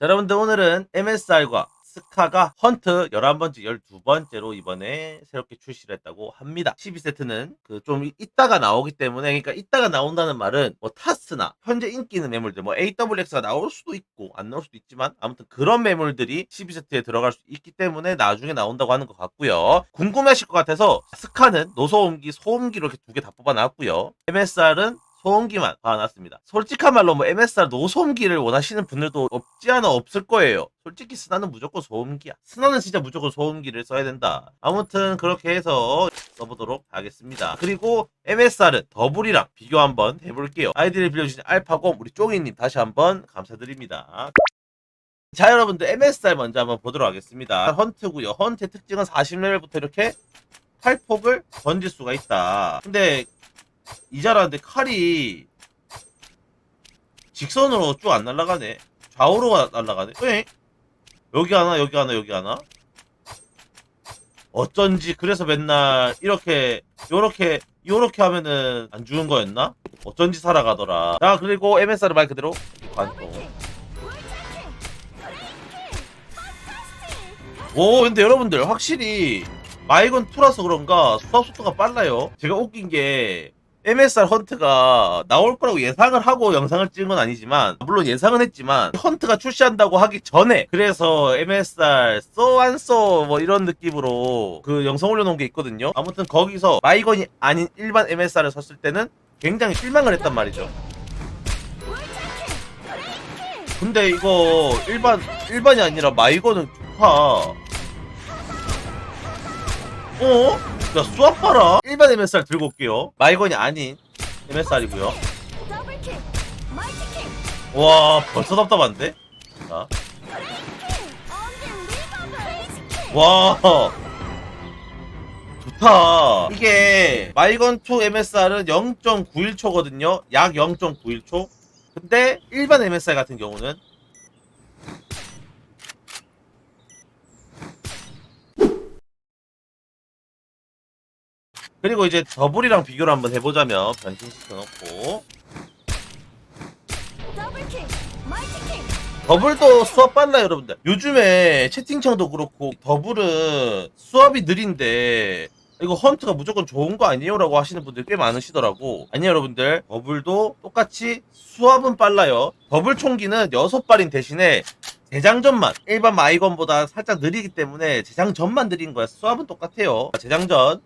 자, 여러분들 오늘은 MSR과 스카가 헌트 11번째, 12번째로 이번에 새롭게 출시를 했다고 합니다. 12세트는 그 좀 이따가 나오기 때문에 그러니까 이따가 나온다는 말은 뭐 타스나 현재 인기 있는 매물들 뭐 AWX가 나올 수도 있고 안 나올 수도 있지만 아무튼 그런 매물들이 12세트에 들어갈 수 있기 때문에 나중에 나온다고 하는 것 같고요. 궁금하실 것 같아서 스카는 노소음기, 소음기로 이렇게 두 개 다 뽑아놨고요. MSR은 소음기만 봐놨습니다. 솔직한 말로 뭐 MSR 노소음기를 원하시는 분들도 없지 않아 없을 거예요. 솔직히 스나는 무조건 소음기야. 스나는 진짜 무조건 소음기를 써야 된다. 아무튼 그렇게 해서 써보도록 하겠습니다. 그리고 MSR은 더블이랑 비교 한번 해볼게요. 아이디를 빌려주신 알파곰 우리 쪼이님 다시 한번 감사드립니다. 자 여러분들 MSR 먼저 한번 보도록 하겠습니다. 헌트고요. 헌트의 특징은 40레벨부터 이렇게 칼폭을 던질 수가 있다. 근데 이자라는데 칼이 직선으로 쭉 안 날아가네. 좌우로 날아가네. 왜? 여기 하나, 여기 하나, 여기 하나. 어쩐지 그래서 맨날 이렇게 요렇게 요렇게 하면은 안 죽은 거였나? 어쩐지 살아가더라. 자 그리고 MSR 말 그대로 관통. 오 근데 여러분들 확실히 마이건 2라서 그런가 수업 속도가 빨라요. 제가 웃긴 게 MSR 헌트가 나올 거라고 예상을 하고 영상을 찍은 건 아니지만 물론 예상은 했지만 헌트가 출시한다고 하기 전에 그래서 MSR 써안써 뭐 이런 느낌으로 그 영상 올려놓은 게 있거든요. 아무튼 거기서 마이건이 아닌 일반 MSR을 섰을 때는 굉장히 실망을 했단 말이죠. 근데 이거 일반 일반이 아니라 마이건은 좋다. 어? 야 수압 봐라. 일반 MSR 들고 올게요. 마이건이 아닌 MSR이고요. 와 벌써 답답한데? 자. 와 좋다. 이게 마이건 2 MSR은 0.91초거든요. 약 0.91초. 근데 일반 MSR 같은 경우는 그리고 이제 더블이랑 비교를 한번 해보자면 변신시켜 놓고. 더블도 수압 빨라요 여러분들? 요즘에 채팅창도 그렇고 더블은 수압이 느린데 이거 헌트가 무조건 좋은 거 아니에요? 라고 하시는 분들 꽤 많으시더라고. 아니요 여러분들? 더블도 똑같이 수압은 빨라요. 더블 총기는 6발인 대신에 재장전만 일반 마이건보다 살짝 느리기 때문에 재장전만 느린 거야. 수압은 똑같아요. 재장전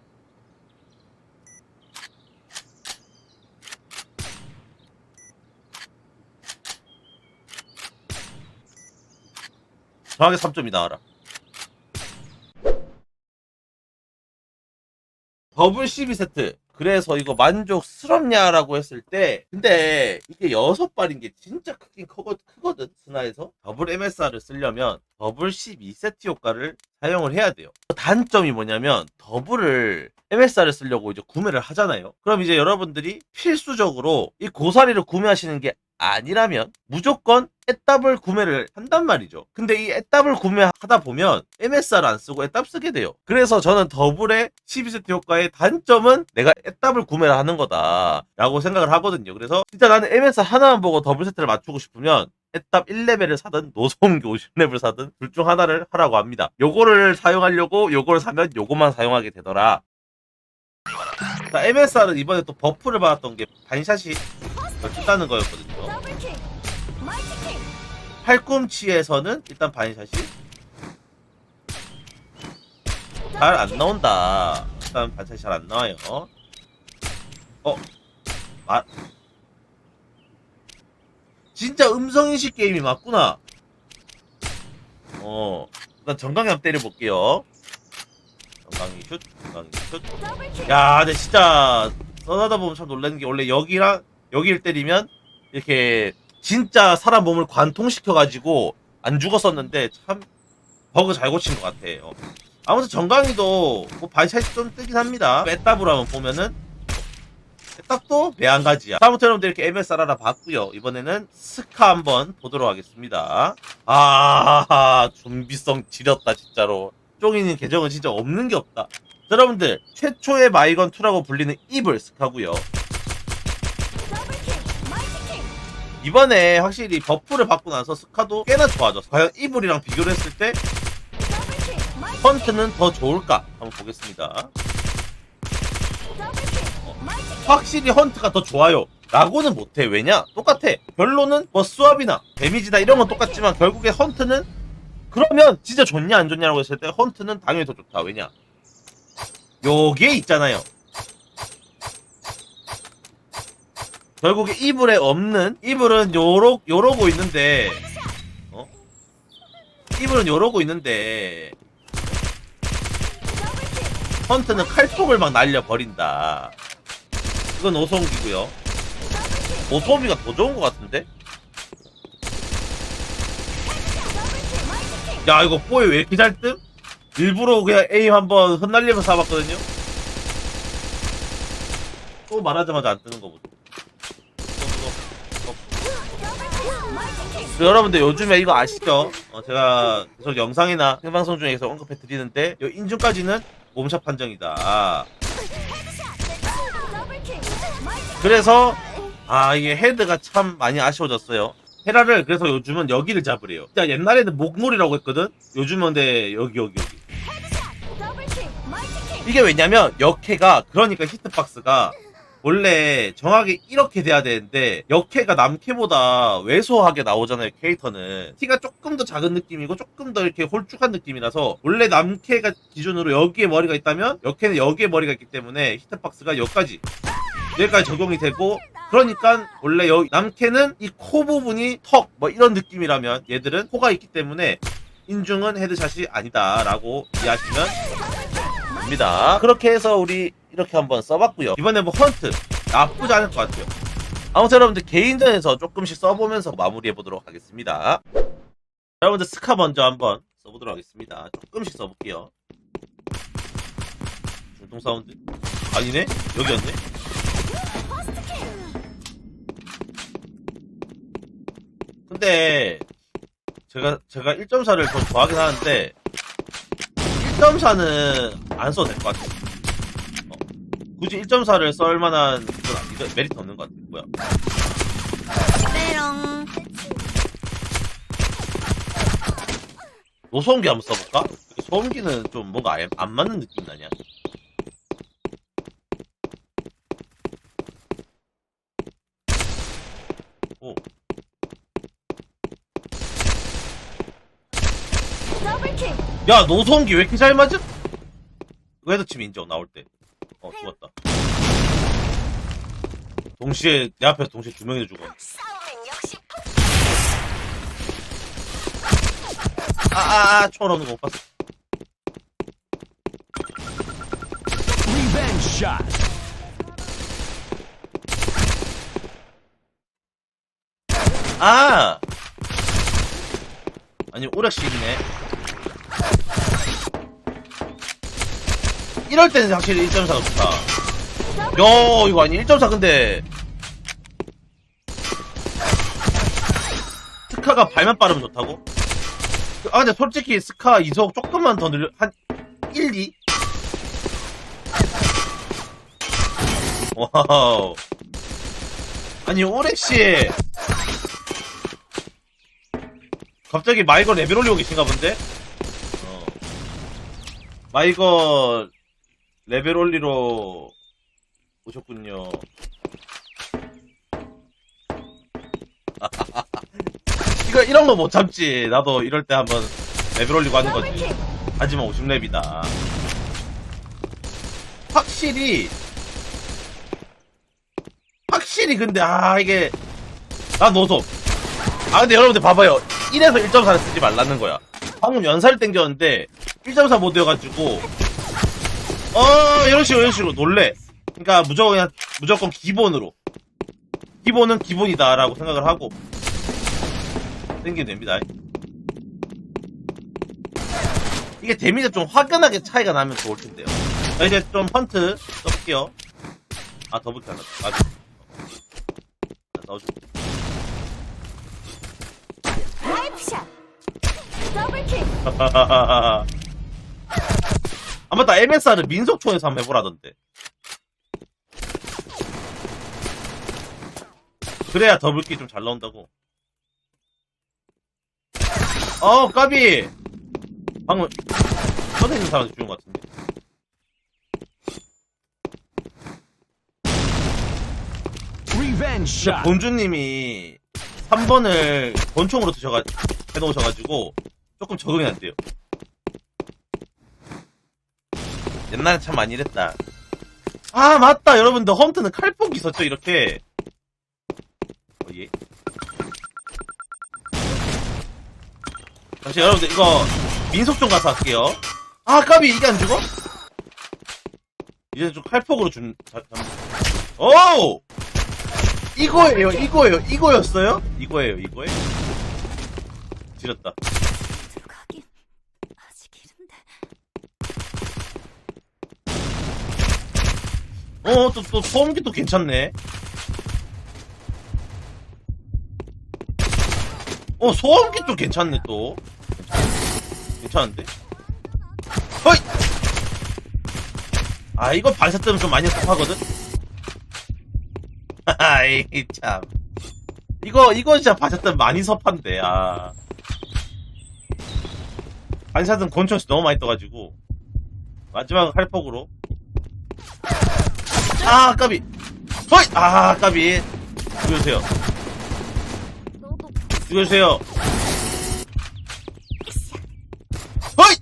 정확히 3점이 나와라. 더블 12세트. 그래서 이거 만족스럽냐라고 했을 때 근데 이게 여섯 발인 게 진짜 크긴 크거, 크거든 스나에서 더블 MSR을 쓰려면 더블 12세트 효과를 사용을 해야 돼요 단점이 뭐냐면 더블을 MSR을 쓰려고 이제 구매를 하잖아요 그럼 이제 여러분들이 필수적으로 이 고사리를 구매하시는 게 아니라면 무조건 애답을 구매를 한단 말이죠. 근데 이 애답을 구매하다 보면 MSR 안 쓰고 애답 쓰게 돼요. 그래서 저는 더블의 12세트 효과의 단점은 내가 애답을 구매를 하는 거다 라고 생각을 하거든요. 그래서 진짜 나는 MSR 하나만 보고 더블 세트를 맞추고 싶으면 애답 1레벨을 사든 노소음기 50레벨 사든 둘 중 하나를 하라고 합니다. 요거를 사용하려고 요거를 사면 요거만 사용하게 되더라. 자, MSR은 이번에 또 버프를 받았던 게 반샷이 넓다는 거였거든요. 팔꿈치에서는 일단 반샷이 잘 안 나온다. 일단 반샷이 잘 안 나와요. 어? 아. 진짜 음성인식 게임이 맞구나. 어. 일단 정강이 한번 때려볼게요. 정강이 슛, 정강이 슛. 야, 근데 진짜 써하다 보면 참 놀라는 게 원래 여기랑 여기를 때리면 이렇게 진짜 사람 몸을 관통시켜가지고 안 죽었었는데 참 버그 잘 고친 것 같아요. 아무튼 정강이도 뭐 반샷이 좀 뜨긴 합니다. 애답으로 한번 보면은 애답도 배안가지야. 아무튼 여러분들 이렇게 MS 하나 봤고요. 이번에는 스카 한번 보도록 하겠습니다. 아 준비성 지렸다 진짜로. 쫑이는 계정은 진짜 없는 게 없다. 자, 여러분들 최초의 마이건 2라고 불리는 이블 스카고요. 이번에 확실히 버프를 받고 나서 스카도 꽤나 좋아졌어. 과연 이블이랑 비교를 했을 때 헌트는 더 좋을까? 한번 보겠습니다. 확실히 헌트가 더 좋아요. 라고는 못해. 왜냐? 똑같아. 별로는 뭐 수압이나 데미지나 이런 건 똑같지만 결국에 헌트는 그러면 진짜 좋냐 안 좋냐라고 했을 때 헌트는 당연히 더 좋다. 왜냐? 요게 있잖아요. 결국에 이불에 없는 이불은 요러 요러고 있는데 어? 이불은 요러고 있는데 헌트는 칼톱을 막 날려 버린다. 이건 오송기고요. 오소비가 더 좋은 것 같은데? 야 이거 뽀이 왜 이렇게 잘 뜸? 일부러 그냥 에임 한번 흩날리면서 쏴봤거든요? 또 말하자마자 안 뜨는 거 보죠. 또, 또, 또. 그 여러분들 요즘에 이거 아시죠? 어, 제가 계속 영상이나 생방송 중에서 언급해 드리는데 요 인중까지는 몸샷 판정이다. 그래서 아 이게 헤드가 참 많이 아쉬워졌어요. 헤라를 그래서 요즘은 여기를 잡으래요. 진짜 옛날에는 목놀이라고 했거든. 요즘은 근데 여기 여기 여기. 이게 왜냐면 역해가 그러니까 히트박스가 원래 정확히 이렇게 돼야 되는데 역해가 남캐보다 왜소하게 나오잖아요 캐릭터는 티가 조금 더 작은 느낌이고 조금 더 이렇게 홀쭉한 느낌이라서 원래 남캐가 기준으로 여기에 머리가 있다면 역해는 여기에 머리가 있기 때문에 히트박스가 여기까지 여기까지 적용이 되고 그러니까 원래 여 남캐는 이 코 부분이 턱 뭐 이런 느낌이라면 얘들은 코가 있기 때문에 인중은 헤드샷이 아니다라고 이해하시면 됩니다. 그렇게 해서 우리 이렇게 한번 써봤고요. 이번에 뭐 헌트 나쁘지 않을 것 같아요. 아무튼 여러분들 개인전에서 조금씩 써보면서 마무리해보도록 하겠습니다. 여러분들 스카 먼저 한번 써보도록 하겠습니다. 조금씩 써볼게요. 중통 사운드 아니네 여기였네. 근데 제가 제가 1.4를 더 좋아하긴 하는데 1.4는 안 써도 될 것 같아요. 어, 굳이 1.4를 쓸 만한 그건 아니, 메리트 없는 것 같아요. 뭐야? 메롱. 노소음기 한번 써볼까? 소음기는 좀 뭔가 아예 안 맞는 느낌 나냐? 오, 야 노소음기 왜 이렇게 잘 맞음? 이거 헤드침 인정 나올 때. 어 죽었다. 동시에 내 앞에서 동시에 두 명이 죽어. 아아아 총알 없는 거못 봤어. Revenge shot. 아! 아니, 오락시 있네. 이럴 때는 확실히 1.4가 좋다. 야, 이거 아니, 1.4 근데. 스카가 발만 빠르면 좋다고? 아, 근데 솔직히 스카 이속 조금만 더 늘려, 한 1, 2? 와우. 아니, 오렉씨. 갑자기 마이거 레벨 올리고 계신가 본데? 어. 마이거 레벨 올리러 오셨군요. 이거 이런 거 못 참지. 나도 이럴 때 한번 레벨 올리고 하는 거지. 하지만 50렙이다. 확실히 확실히 근데 아 이게 나 노소. 아 근데 여러분들 봐봐요. 1에서 1.4를 쓰지 말라는 거야. 방금 연사를 땡겼는데 1.4 모드여가지고 어 이런 식으로 이런 식으로 놀래. 그러니까 무조건 그냥 무조건 기본으로 기본은 기본이다라고 생각을 하고 땡기면 됩니다. 이게 데미지 좀 화끈하게 차이가 나면 좋을 텐데요. 자, 이제 좀 펀트 써볼게요. 아 더블 하나. 아, 넣어줘. 라이프샷. 더블 킥. 아 맞다 MSR을 민속촌에서 한번 해보라던데 그래야 더블키 좀잘 나온다고. 어, 까비! 방금, 서대 있는 사람한테 죽은 것 같은데. Shot. 본주님이 3번을 권총으로 드셔가, 해놓으셔가지고, 조금 적응이 안 돼요. 옛날에 참 많이 이랬다. 아, 맞다! 여러분들, 헌트는 칼폭이 있었죠, 이렇게. 어, 예. 잠시 여러분들, 이거, 민속 좀 가서 할게요. 아, 까비, 이게 안 죽어? 이제 좀 칼폭으로 준, 자, 잠 오! 이거예요, 이거예요, 이거였어요? 이거예요, 이거예요? 지렸다. 들어가긴 아직 이른데. 어, 또, 또, 소음기 또 괜찮네. 어, 소음기 또 괜찮네, 또. 괜찮은데? 허이! 아, 이거 반사 뜨면 좀 많이 섭하거든? 아이, 참. 이거, 이거 진짜 반사 뜨면 많이 섭한데, 아. 반사등 권총수 너무 많이 떠가지고. 마지막 할폭으로. 아, 까비. 허이! 아, 까비. 죽여주세요. 죽여주세요. 허이!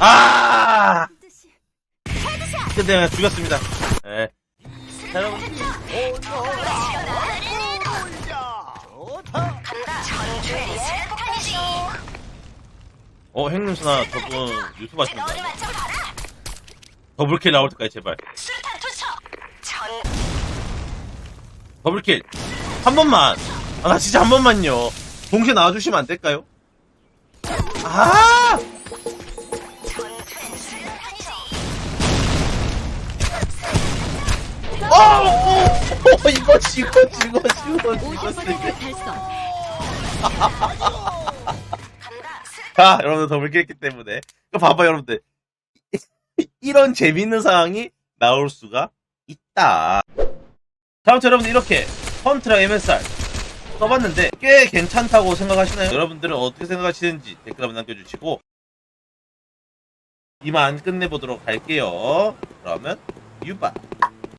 아! 근데 내가 죽였습니다. 예. 자, 여러분. 어, 행님수나 저분 유튜브 하십니다. 더블킬 나올 때까지 제발. 더블킬. 한 번만. 아, 나 진짜 한 번만요. 동시에 나와주시면 안 될까요? 아! 어! 어! 이거 지고, 지고, 지고, 지고, 달성. 자, 여러분들 더블킬 했기 때문에. 이거 봐봐, 여러분들. 이런 재밌는 상황이 나올 수가 있다. 다음부터 여러분들 이렇게 헌트랑 MSR 써봤는데 꽤 괜찮다고 생각하시나요? 여러분들은 어떻게 생각하시는지 댓글 한번 남겨주시고 이만 끝내보도록 할게요. 그러면 유바.